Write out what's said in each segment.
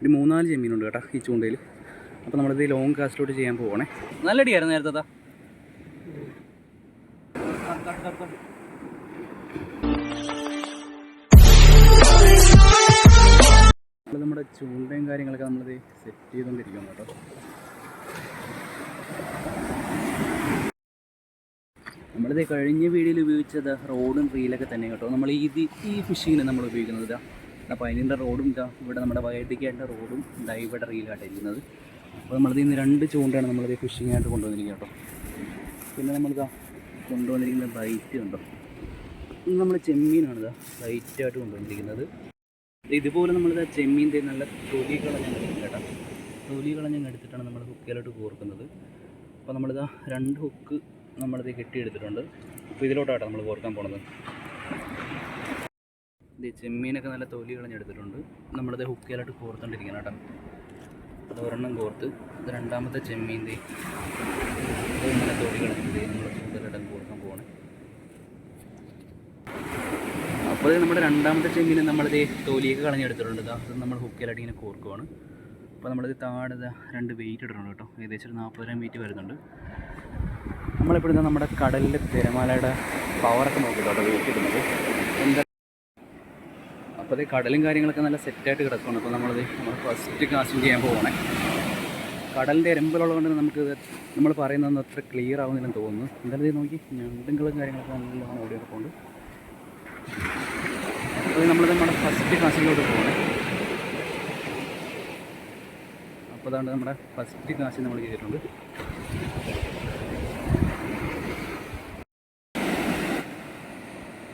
ഒരു മൂന്നാൽ ചെമ്മീനുണ്ട് കേട്ടോ ഈ ചൂണ്ടയിൽ. അപ്പോൾ നമ്മളിത് ലോങ് കാസ്റ്റിലോട്ട് ചെയ്യാൻ പോവാണേ. നല്ല അടിയായിരുന്നു നേരത്തെ നമ്മുടെ ചൂണ്ടയും കാര്യങ്ങളൊക്കെ നമ്മളിത് സെറ്റ് ചെയ്തുകൊണ്ടിരിക്കുന്നു കേട്ടോ. നമ്മളിത് കഴിഞ്ഞ വീഡിയോയിൽ ഉപയോഗിച്ചത് റോഡും റീലൊക്കെ തന്നെ കേട്ടോ. നമ്മൾ ഈ ഈ ഫിഷിങ്ങിന് നമ്മൾ ഉപയോഗിക്കുന്നത് ഇതാ അപ്പോൾ അതിന്റെ റോഡും ഇവിടെ നമ്മുടെ വയറ്റിക്കായിട്ട് റോഡും ഇതാ ഇവിടെ റീലായിട്ട് ഇരിക്കുന്നത്. അപ്പോൾ നമ്മളിത് ഇന്ന് രണ്ട് ചൂണ്ടയാണ് നമ്മളിത് ഫിഷിംഗ് ആയിട്ട് കൊണ്ടുവന്നിരിക്കുന്നത് കേട്ടോ. പിന്നെ നമ്മളിതാ കൊണ്ടുവന്നിരിക്കുന്ന ബൈറ്റ് ഉണ്ടോ നമ്മൾ ചെമ്മീനാണ് ഇതാ ബൈറ്റായിട്ട് കൊണ്ടുവന്നിരിക്കുന്നത്. ഇതുപോലെ നമ്മളിത് ചെമ്മീന്റെ നല്ല തൊലി കളഞ്ഞ കേട്ടോ. തൊലി കളഞ്ഞ എടുത്തിട്ടാണ് നമ്മൾ ഹുക്കിലോട്ട് കോർക്കുന്നത്. അപ്പോൾ നമ്മളിതാ രണ്ട് ഹുക്ക് നമ്മളിത് കെട്ടിയെടുത്തിട്ടുണ്ട്. അപ്പോൾ ഇതിലോട്ടാട്ടോ നമ്മൾ കോർക്കാൻ പോണത്. ഇത് ചെമ്മീനൊക്കെ നല്ല തൊലി കളഞ്ഞെടുത്തിട്ടുണ്ട്. നമ്മളത് ഹുക്കിലായിട്ട് കോർത്തോണ്ടിരിക്കണം കേട്ടോ. അത് ഒരെണ്ണം കോർത്ത് ഇത് രണ്ടാമത്തെ ചെമ്മീന്റെ ഇങ്ങനെ തൊലി കളഞ്ഞിട്ട് നമ്മൾ കോർക്കാൻ പോകണേ അപ്പോൾ നമ്മുടെ രണ്ടാമത്തെ ചെമ്മീനെ നമ്മളിത് തൊലിയൊക്കെ കളഞ്ഞെടുത്തിട്ടുണ്ട് അത് നമ്മൾ ഹുക്കിലായിട്ട് ഇങ്ങനെ കോർക്കുവാണ്. അപ്പോൾ നമ്മളിത് താഴെ രണ്ട് വെയിറ്റ് ഇട്ടിട്ടുണ്ട് കേട്ടോ. ഏകദേശം ഒരു നാൽപ്പത് ഗ്രാം വെയിറ്റ് വരുന്നുണ്ട്. നമ്മളിപ്പോഴത്തെ നമ്മുടെ കടലിലെ തിരമാലയുടെ പവറൊക്കെ നോക്കിയിട്ടോ വെയിറ്റ് ഇടുന്നത്? എന്താ അപ്പോൾ ഇത് കടലും കാര്യങ്ങളൊക്കെ നല്ല സെറ്റായിട്ട് കിടക്കുകയാണ് അപ്പോൾ നമ്മളത് നമ്മൾ ഫസ്റ്റ് കാസ്റ്റിംഗ് ചെയ്യാൻ പോകണേ കടലിന്റെ എരമ്പലുള്ളതുകൊണ്ട് നമുക്ക് നമ്മൾ പറയുന്നതൊന്നും അത്ര ക്ലിയർ ആവുന്നില്ലെന്ന് തോന്നുന്നു. എന്തായാലും നോക്കി ഞണ്ടുകളും കാര്യങ്ങളൊക്കെ നല്ലോണം ഓടി കിടപ്പുണ്ട്. അത് നമ്മൾ നമ്മുടെ ഫസ്റ്റ് കാശിലോട്ട് പോകണേ അപ്പോൾ അതാണ് നമ്മുടെ ഫസ്റ്റ് കാശ് നമ്മൾ ചെയ്തിട്ടുണ്ട്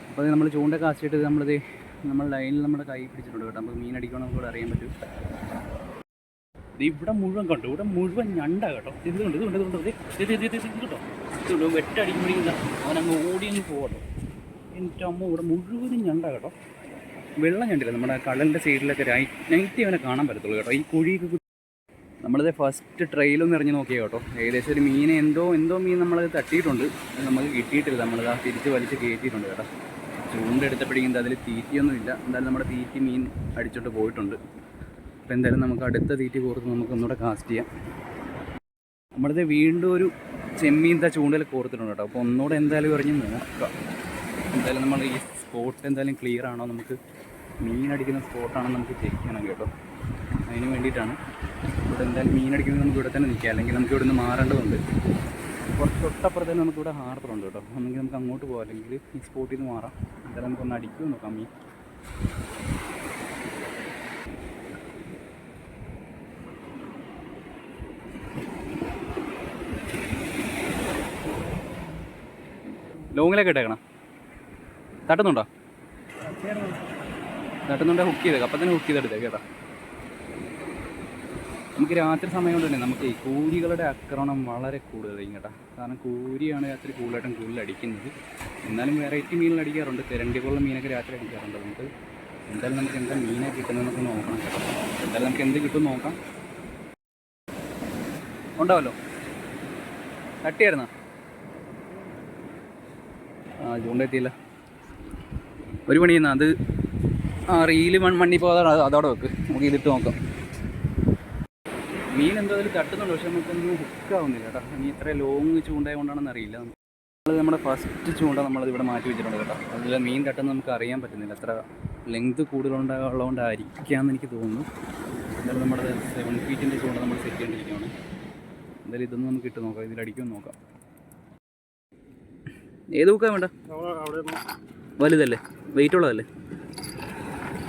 അപ്പോൾ നമ്മൾ ചൂണ്ട കാശിട്ട് നമ്മളിത് നമ്മൾ ലൈനിൽ നമ്മുടെ കൈ പിടിച്ചിട്ടുണ്ട് കേട്ടോ. നമുക്ക് മീൻ അടിക്കണം നമുക്ക് അറിയാൻ പറ്റും. ഇവിടെ മുഴുവൻ കണ്ടു? ഇവിടെ മുഴുവൻ ഞണ്ട കേട്ടോ. ഇത് ഇതുകൊണ്ട് ഇത് കൊണ്ട്? ഇത് കൊണ്ട്? ഇത് ഇത് ഇത് ഇത് ഇത് കേട്ടോ ഇതുകൊണ്ട് വെട്ടടിക്കുമ്പോഴേക്കും അവനങ്ങ് ഓടിയങ്ങ് പോകട്ടോ എന്റെ അമ്മ ഇവിടെ മുഴുവനും ഞണ്ട കേട്ടോ. വെള്ളം ഞണ്ടില്ല. നമ്മുടെ കടലിന്റെ സൈഡിലൊക്കെ നൈറ്റ് അവനെ കാണാൻ പറ്റത്തുള്ളൂ കേട്ടോ. ഈ കുഴിയൊക്കെ നമ്മളിത് ഫസ്റ്റ് ട്രെയിലൊന്ന് ഇറങ്ങി നോക്കിയ കേട്ടോ. ഏകദേശം ഒരു മീൻ എന്തോ എന്തോ മീൻ നമ്മളത് തട്ടിയിട്ടുണ്ട്. നമുക്ക് കിട്ടിയിട്ടില്ല. നമ്മളത് തിരിച്ച് വലിച്ച് കയറ്റിയിട്ടുണ്ട് കേട്ടോ. ചൂണ്ടെടുത്തപ്പോഴേക്കും അതിൽ തീറ്റിയൊന്നുമില്ല എന്തായാലും നമ്മുടെ തീറ്റി മീൻ അടിച്ചോട്ട് പോയിട്ടുണ്ട്. അപ്പോൾ എന്തായാലും നമുക്ക് അടുത്ത തീറ്റി കോർത്ത് നമുക്ക് ഒന്നുകൂടെ കാസ്റ്റ് ചെയ്യാം. നമ്മളിത് വീണ്ടും ഒരു ചെമ്മീൻ ചൂണ്ടയിൽ കോർത്തിട്ടുണ്ട് കേട്ടോ. അപ്പോൾ ഒന്നുകൂടെ എന്തായാലും എറിഞ്ഞ് നോക്കാം. എന്തായാലും നമ്മൾ ഈ സ്പോട്ട് എന്തായാലും ക്ലിയർ ആണോ? നമുക്ക് മീൻ അടിക്കുന്ന സ്പോട്ടാണോ നമുക്ക് ചെക്ക് ചെയ്യണം കേട്ടോ. അതിന് വേണ്ടിയിട്ടാണ്. ഇവിടെ എന്തായാലും മീൻ അടിക്കുന്നത് നമുക്ക് ഇവിടെ തന്നെ നിൽക്കാം. അല്ലെങ്കിൽ നമുക്ക് ഇവിടെ നിന്ന് മാറേണ്ടതുണ്ട്. കുറച്ച് തൊട്ടപ്പുറത്തേക്ക് നമുക്കിവിടെ ഹാർബറുണ്ട് കേട്ടോ. ഒന്നെങ്കിൽ നമുക്ക് അങ്ങോട്ട് പോകാം. അല്ലെങ്കിൽ ഈ സ്പോട്ടിൽ നിന്ന് മാറാം. എന്തായാലും നമുക്കൊന്ന് അടിക്കുമോ നോക്കാം മീൻ ലോങ്ങിലൊക്കെ ഇട്ടേക്കണം. തട്ടുന്നുണ്ടോ? തട്ടുന്നുണ്ടോ ഹുക്ക് ചെയ്തേക്കാം. അപ്പം തന്നെ ഹുക്ക് ചെയ്തെടുത്തേ കേട്ടോ. നമുക്ക് രാത്രി സമയം കൊണ്ട് തന്നെ നമുക്ക് കൂരികളുടെ ആക്രമണം വളരെ കൂടുതലായിരിക്കും കേട്ടോ. കാരണം കൂരിയാണ് രാത്രി കൂടുതലായിട്ടും കൂടുതൽ അടിക്കുന്നത്. എന്നാലും വെറൈറ്റി മീനുകൾ അടിക്കാറുണ്ട്. തിരണ്ടി പോലുള്ള മീനൊക്കെ രാത്രി അടിക്കാറുണ്ട്. നമുക്ക് എന്തായാലും നമുക്ക് എന്താ മീനെ കിട്ടുന്നത് നമുക്ക് നോക്കണം എന്തായാലും നമുക്ക് എന്ത് കിട്ടും നോക്കാം. ഉണ്ടാവല്ലോ? തട്ടിയായിരുന്നോ? ആ ചൂണ്ടെത്തിയില്ല ഒരു പണി ചെയ്യുന്ന അത് ആ റീൽ മൺ അതോടെ വെക്ക്. നമുക്ക് ഇതിട്ട് നോക്കാം. മീൻ എന്തോ അതിൽ തട്ടുന്നുണ്ട് പക്ഷെ നമുക്കൊന്നും ഹുക്കാവുന്നില്ല കേട്ടോ. ഇനി ഇത്ര ലോങ് ചൂണ്ടായ കൊണ്ടാണെന്ന് അറിയില്ല നമ്മൾ നമ്മുടെ ഫസ്റ്റ് ചൂണ്ട നമ്മളത് ഇവിടെ മാറ്റി വെച്ചിട്ടുണ്ട് കേട്ടോ. അതിൽ മീൻ തട്ടുന്ന നമുക്ക് അറിയാൻ പറ്റുന്നില്ല. അത്ര ലെങ്ത് കൂടുതലുണ്ടാകുള്ളതുകൊണ്ടായിരിക്കാമെന്ന് എനിക്ക് തോന്നുന്നു. എന്തായാലും നമ്മുടെ സെവൻ ഫീറ്റിന്റെ ചൂണ്ട നമ്മൾ സെറ്റ് ചെയ്തിരിക്കുകയാണ് എന്തായാലും ഇതൊന്നും നമുക്ക് ഇട്ട് നോക്കാം. ഇതിലടിക്കുമെന്ന് നോക്കാം. ഏത് ബുക്കാണ് വേണ്ട? വലുതല്ലേ? വെയിറ്റ് ഉള്ളതല്ലേ?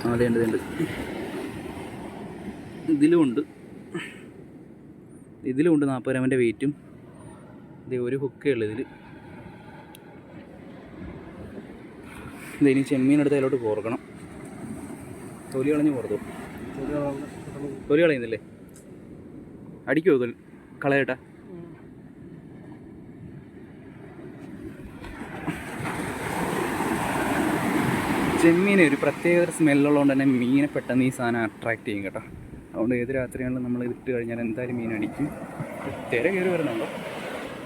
ആ ഉണ്ട്. ഇതിലും ഉണ്ട്. ഇതിലും ഉണ്ട് നാൽപ്പത് ഗ്രാമിന്റെ വെയിറ്റും ഇത് ഒരു ഹുക്കേ ഉള്ളൂ ഇതിൽ ഇത് ഇനി ചെമ്മീൻ എടുത്ത് അതിലോട്ട് കോർക്കണം. തൊലി കളഞ്ഞ് കോർത്തു? തൊലി കളയുന്നില്ലേ? അടിക്കുമോ തൊലി? കളയട്ടാ. ചെമ്മീന് ഒരു പ്രത്യേക സ്മെല്ലുള്ളതുകൊണ്ട് തന്നെ മീനെ പെട്ടെന്ന് ഈ സാധനം അട്രാക്റ്റ് ചെയ്യും കേട്ടോ. അതുകൊണ്ട് ഏത് രാത്രിയാണെങ്കിലും നമ്മൾ ഇട്ട് കഴിഞ്ഞാൽ എന്തായാലും മീൻ അടിക്കും. തിര കയറി വരുന്നുണ്ടോ?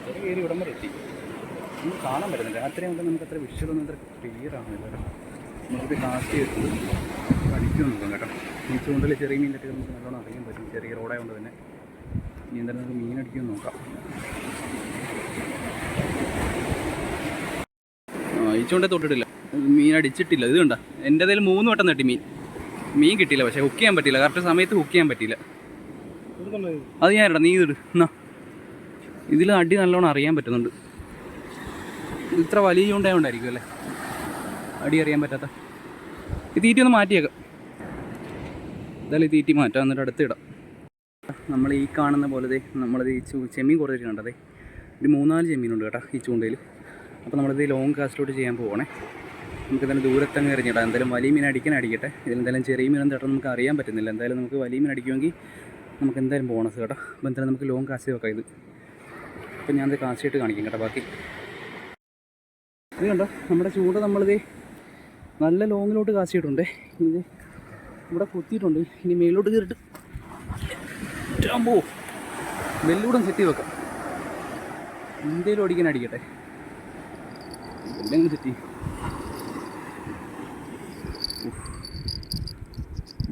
തിര കയറി ഇവിടം വരെ എത്തി. നമുക്ക് കാണാൻ പറ്റുന്നില്ല. രാത്രി ആകുമ്പോൾ നമുക്ക് അത്ര വിഷ്വലൊന്നും അത്ര ക്ലിയർ ആവുന്നില്ല കേട്ടോ. നമ്മളിത് കാസ്റ്റ് ചെയ്തിട്ടുണ്ട് അടിക്കും നോക്കാം കേട്ടോ. ഈ ചൂണ്ടൽ ചെറിയ മീനിലൊക്കെ നമുക്ക് നല്ലോണം അറിയാൻ പറ്റും. ചെറിയ റോഡായതുകൊണ്ട് തന്നെ. ഇനി എന്തായാലും നമുക്ക് മീൻ അടിക്കും നോക്കാം. ഈ ചൂണ്ട തൊട്ടിട്ടില്ല. മീൻ അടിച്ചിട്ടില്ല. ഇത് കണ്ട? എന്റെ മൂന്ന് വട്ടം തട്ടി മീൻ. മീൻ കിട്ടിയില്ല പക്ഷേ ഹുക്ക് ചെയ്യാൻ പറ്റിയില്ല. കറക്റ്റ് സമയത്ത് ഹുക്ക് ചെയ്യാൻ പറ്റിയില്ല. അത് ഞാൻ ഇടാം നീ ഇട്. എന്നാ? ഇതിൽ അടി നല്ലോണം അറിയാൻ പറ്റുന്നുണ്ട്. ഇത്ര വലിയ ചൂണ്ടായോണ്ടായിരിക്കും അല്ലേ? അടി അറിയാൻ പറ്റാത്ത. ഈ തീറ്റി ഒന്ന് മാറ്റിയേക്കാം. എന്തായാലും ഈ തീറ്റി മാറ്റാം എന്നിട്ട് അടുത്ത് ഇടാം. നമ്മൾ ഈ കാണുന്ന പോലത്തെ നമ്മളത് ഈ ചെമ്മീൻ കുറച്ചിട്ടുണ്ട് അതെ ഒരു മൂന്നാൽ ചെമ്മീനുണ്ട് കേട്ടോ ഈ ചൂണ്ടയിൽ. അപ്പോൾ നമ്മളിത് ലോങ് കാസ്റ്റിലോട്ട് ചെയ്യാൻ പോകണേ നമുക്ക് തന്നെ ദൂരത്തങ്ങ് എറിഞ്ഞിടാം. എന്തായാലും വലിയ മീൻ അടിക്കാൻ അടിക്കട്ടെ. ഇതിലെന്തായാലും ചെറിയ മീൻ തട്ടാൻ നമുക്ക് അറിയാൻ പറ്റുന്നില്ല. എന്തായാലും നമുക്ക് വലിയ മീൻ അടിക്കുമെങ്കിൽ നമുക്ക് എന്തായാലും ബോണസ് കേട്ടോ. അപ്പോൾ എന്തായാലും നമുക്ക് ലോങ് കാശ് വെക്കാം ഇത്. അപ്പം ഞാനത് കാശിയിട്ട് കാണിക്കും കേട്ടോ ബാക്കി. ഇത് നമ്മുടെ ചൂണ്ട നമ്മളിത് നല്ല ലോങ്ങിലോട്ട് കാശിയിട്ടുണ്ട്. ഇത് ഇവിടെ കുത്തിയിട്ടുണ്ട്. ഇനി മേലോട്ട് കയറിട്ട് അമ്പോ വെല്ലൂടെ സെറ്റ് വെക്കാം. എന്തേലും അടിക്കാൻ അടിക്കട്ടെ. എല്ലാം സെറ്റ് ചെയ്യും.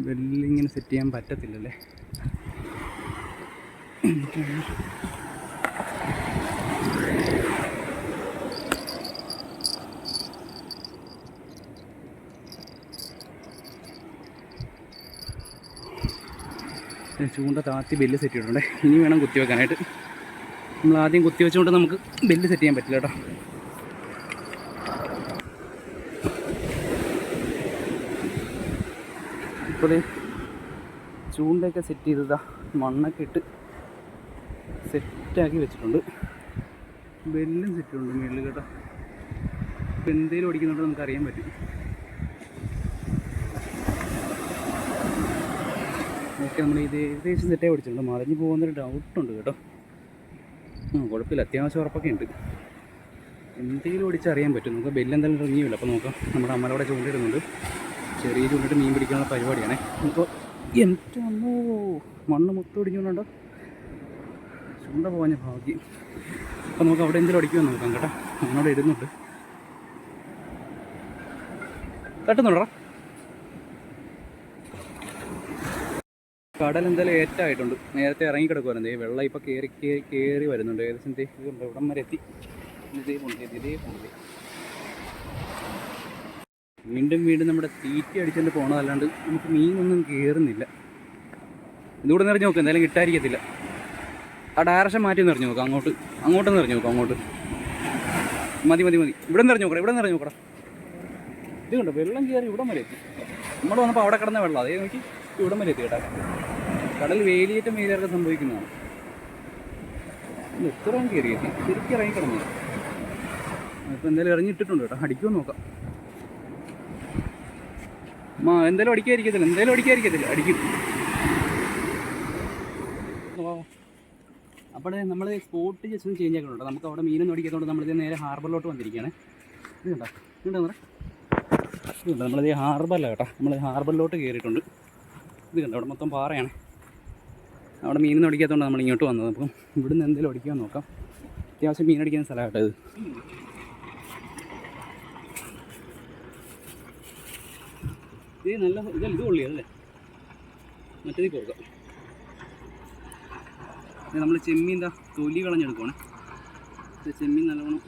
വെല്ലിങ്ങനെ സെറ്റ് ചെയ്യാൻ പറ്റത്തില്ലല്ലേ? ചൂണ്ട താത്തി ബെല്ല് സെറ്റ് ചെയ്തിട്ടുണ്ട്. ഇനി വേണം കുത്തി വെക്കാനായിട്ട്. നമ്മൾ ആദ്യം കുത്തി വെച്ചുകൊണ്ട് നമുക്ക് ബെല്ല് സെറ്റ് ചെയ്യാൻ പറ്റില്ല കേട്ടോ. ഇപ്പോൾ ചൂണ്ടയൊക്കെ സെറ്റ് ചെയ്തതാ. മണ്ണൊക്കെ ഇട്ട് സെറ്റാക്കി വെച്ചിട്ടുണ്ട്. ബെല്ലും സെറ്റുണ്ട് മേളിൽ കേട്ടോ. ഇപ്പം എന്തേലും ഓടിക്കുന്നുണ്ടോ നമുക്ക് അറിയാൻ പറ്റും. ഓക്കെ നമ്മൾ ഇത് ഏകദേശം സെറ്റായി ഓടിച്ചിട്ടുണ്ട്. മറിഞ്ഞ് പോകുന്നൊരു ഡൗട്ടുണ്ട് കേട്ടോ. ആ കുഴപ്പമില്ല. അത്യാവശ്യം ഉറപ്പൊക്കെ ഉണ്ട്. എന്തെങ്കിലും ഓടിച്ചറിയാൻ പറ്റും. നമുക്ക് ബെല്ലെന്തായാലും ഇറങ്ങിയില്ല അപ്പോൾ നോക്കാം. നമ്മുടെ അമ്മലോടെ ചൂണ്ടിടുന്നുണ്ട് ചെറിയ ചൂണ്ടിട്ട് മീൻ പിടിക്കാനുള്ള പരിപാടിയാണേ. ഇപ്പോൾ എന്റെ അമ്മോ മണ്ണ് മൊത്തം ഒടിഞ്ഞുകൊണ്ടോ ചൂണ്ട പോകാൻ ഭാഗ്യം. അപ്പോൾ നമുക്ക് അവിടെ എന്തെങ്കിലും അടിക്കുമെന്ന് നോക്കാം കേട്ടോ. നമ്മളവിടെ ഇടുന്നുണ്ട്. തട്ടുന്നുണ്ടോ? കടൽ എന്തായാലും ഏറ്റായിട്ടുണ്ട് നേരത്തെ ഇറങ്ങി കിടക്കുമായിരുന്നു വെള്ളം ഇപ്പോൾ കയറി കയറി കയറി വരുന്നുണ്ട്. ഏകദേശം ഇവിടം വരെ എത്തി. ഇതേ പൊണ്ടി ഇതേ പോണ്ടി വീണ്ടും വീണ്ടും നമ്മുടെ തീറ്റ അടിച്ചുകൊണ്ട് പോകണതല്ലാണ്ട് നമുക്ക് മീനൊന്നും കയറുന്നില്ല ഇതുകൂടെ നിറഞ്ഞു നോക്കാം എന്തായാലും കിട്ടാതിരിക്കത്തില്ല. ആ ഡയറക്ഷൻ മാറ്റി നിറഞ്ഞു നോക്കാം അങ്ങോട്ട് അങ്ങോട്ട് നിറഞ്ഞു നോക്കാം അങ്ങോട്ട്. മതി മതി മതി. ഇവിടെ നിറഞ്ഞു നോക്കണം ഇവിടെ നിറഞ്ഞു നോക്കണം ഇത് കണ്ടോ വെള്ളം കയറി ഇവിടെ വരെ എത്തി. നമ്മൾ വന്നപ്പോൾ അവിടെ കിടന്ന വെള്ളം അതേ നോക്കി ഇവിടെ വരെ എത്തി കേട്ടോ. കടൽ വേലിയേറ്റം വേലിയിറക്കം സംഭവിക്കുന്നതാണ്. എത്ര കയറി എത്തി ശരിക്കും ഇറങ്ങി കിടന്നു എന്തായാലും ഇറങ്ങിയിട്ടിട്ടുണ്ട് കേട്ടോ അടിക്കുമെന്ന് നോക്കാം. എന്തായാലും അടിക്കാതിരിക്കത്തില്ല എന്തായാലും അടിക്കാതിരിക്കത്തില്ല അടിക്കും. അപ്പോൾ നമ്മൾ സ്പോട്ട് ജസ്റ്റ് ഒന്ന് ചേഞ്ച് ആക്കുന്നുണ്ട് നമുക്ക് അവിടെ മീനൊന്നും അടിക്കാത്തതുകൊണ്ട് നമ്മളിത് നേരെ ഹാർബറിലോട്ട് വന്നിരിക്കുകയാണ്. ഇത് കണ്ടോ? ഇതുണ്ടോ നിറ ഇത് കണ്ടോ? നമ്മളിത് ഹാർബറിലാണ് കേട്ടോ. നമ്മൾ ഹാർബറിലോട്ട് കയറിയിട്ടുണ്ട്. ഇത് കണ്ടോ? അവിടെ മൊത്തം പാറയാണ്. അവിടെ മീനൊന്നും അടിക്കാത്തതുകൊണ്ട് നമ്മൾ ഇങ്ങോട്ട് വന്നത്. അപ്പം ഇവിടുന്ന് എന്തെങ്കിലും അടിക്കാൻ നോക്കാം. അത്യാവശ്യം മീൻ അടിക്കുന്ന സ്ഥലമാട്ടോ ഇത്. ഇത് നല്ല ഇതല്ല ഇത് കൊള്ളിയതല്ലേ മറ്റേത് കൊടുക്കാം. നമ്മൾ ചെമ്മീൻ എന്താ തൊലി കളഞ്ഞെടുക്കുവാണ്. ചെമ്മീൻ നല്ലവണ്ണം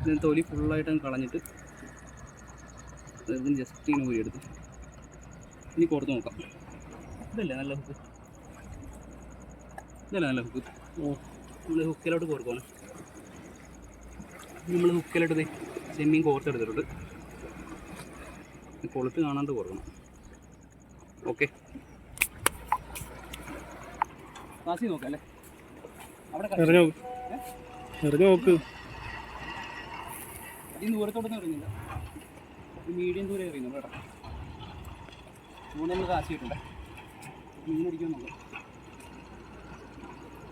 ഇതിന് തൊലി ഫുള്ളായിട്ട് അങ്ങ് കളഞ്ഞിട്ട് ഇതിന് ജസ്റ്റ് ഇങ്ങനെ ഊരിയെടുത്ത് ഇനി പുറത്ത് നോക്കാം. ഇതല്ലേ നല്ല ഹുക്ക് ഇതല്ലേ നല്ല ഹുക്ക് ഓ. നമ്മൾ ഹുക്കിലോട്ട് കോർക്കുവാണ്. നമ്മൾ ഹുക്കിലോട്ട് ചെമ്മീൻ കോർത്തെടുത്തിട്ടുണ്ട്. കൊളുത്ത് കാണാണ്ട് കൊടുക്കണം ഓക്കെ. കാശി നോക്കാം അല്ലേ? അവിടെ എറിഞ്ഞു? എറിഞ്ഞു നോക്ക്. അധികം ദൂരത്തോട്ടൊന്നും എറിയുന്നില്ല. മീഡിയം ദൂരെ എറിയുന്നു കേട്ടോ. മൂന്ന് നമ്മൾ കാശിയിട്ടുണ്ട്. മീൻ അടിക്കാൻ നോക്കാം.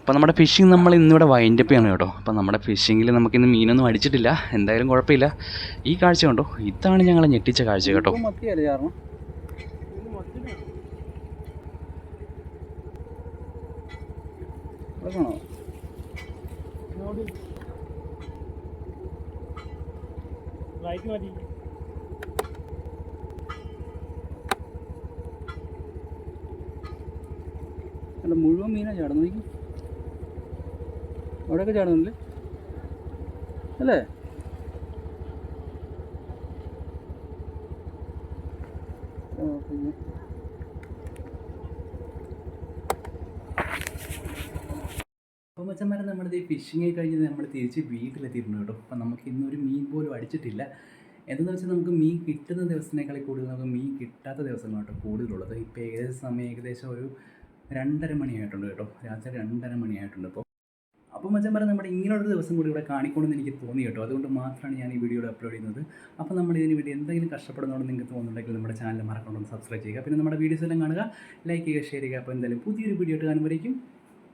അപ്പോൾ നമ്മുടെ ഫിഷിംഗ് നമ്മൾ ഇന്നിവിടെ വൈൻഡപ്പ് ചെയ്യണം കേട്ടോ. അപ്പോൾ നമ്മുടെ ഫിഷിങ്ങിൽ നമുക്കിന്ന് മീനൊന്നും അടിച്ചിട്ടില്ല. എന്തായാലും കുഴപ്പമില്ല. ഈ കാഴ്ച കണ്ടോ? ഇതാണ് ഞങ്ങൾ ഞെട്ടിച്ച കാഴ്ച കേട്ടോ. റൈറ്റ് മതി അല്ല മുഴുവൻ മീനാണ് നോക്കി അവിടെയൊക്കെ ചാടുന്നില്ലേ അല്ലേ? പിന്നെ. അപ്പോൾ മച്ചന്മാരെ ഈ ഫിഷിങ് കഴിഞ്ഞ് നമ്മൾ തിരിച്ച് വീട്ടിലെത്തിയിട്ടുണ്ട് കേട്ടോ. അപ്പം നമുക്ക് ഇന്നൊരു മീൻ പോലും അടിച്ചിട്ടില്ല. എന്തെന്ന് വെച്ചാൽ നമുക്ക് മീൻ കിട്ടുന്ന ദിവസത്തിനേക്കാൾ കൂടുതൽ നമുക്ക് മീൻ കിട്ടാത്ത ദിവസങ്ങളാട്ടോ കൂടുതലുള്ളത്. ഇപ്പോൾ ഏകദേശം സമയം ഏകദേശം ഒരു രണ്ടര മണിയായിട്ടുണ്ട് കേട്ടോ. രാത്രി രണ്ടര മണിയായിട്ടുണ്ട് ഇപ്പോൾ അപ്പോൾ പറഞ്ഞാൽ നമ്മുടെ ഇങ്ങനെയുള്ള ദിവസം കൂടി ഇവിടെ കാണിക്കണമെന്ന് എനിക്ക് തോന്നി കേട്ടോ. അതുകൊണ്ട് മാത്രമാണ് ഞാൻ ഈ വീഡിയോ അപ്ലോഡ് ചെയ്യുന്നത്. അപ്പോൾ നമ്മൾ ഇതിന് വേണ്ടി എന്തെങ്കിലും കഷ്ടപ്പെടുന്നുണ്ടോ നിങ്ങൾക്ക് തോന്നുന്നുണ്ടെങ്കിൽ നമ്മുടെ ചാനൽ മറക്കണമെന്ന് സബ്സ്ക്രൈബ് ചെയ്യുക. പിന്നെ നമ്മുടെ വീഡിയോസ് എല്ലാം കാണുക ലൈക്ക് ചെയ്യുക ഷെയർ ചെയ്യുക. അപ്പോൾ എന്തായാലും പുതിയൊരു വീഡിയോ ആയിട്ട് കാണുമ്പോഴേക്കും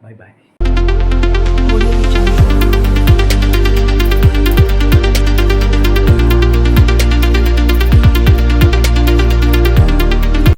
ബൈ ബൈ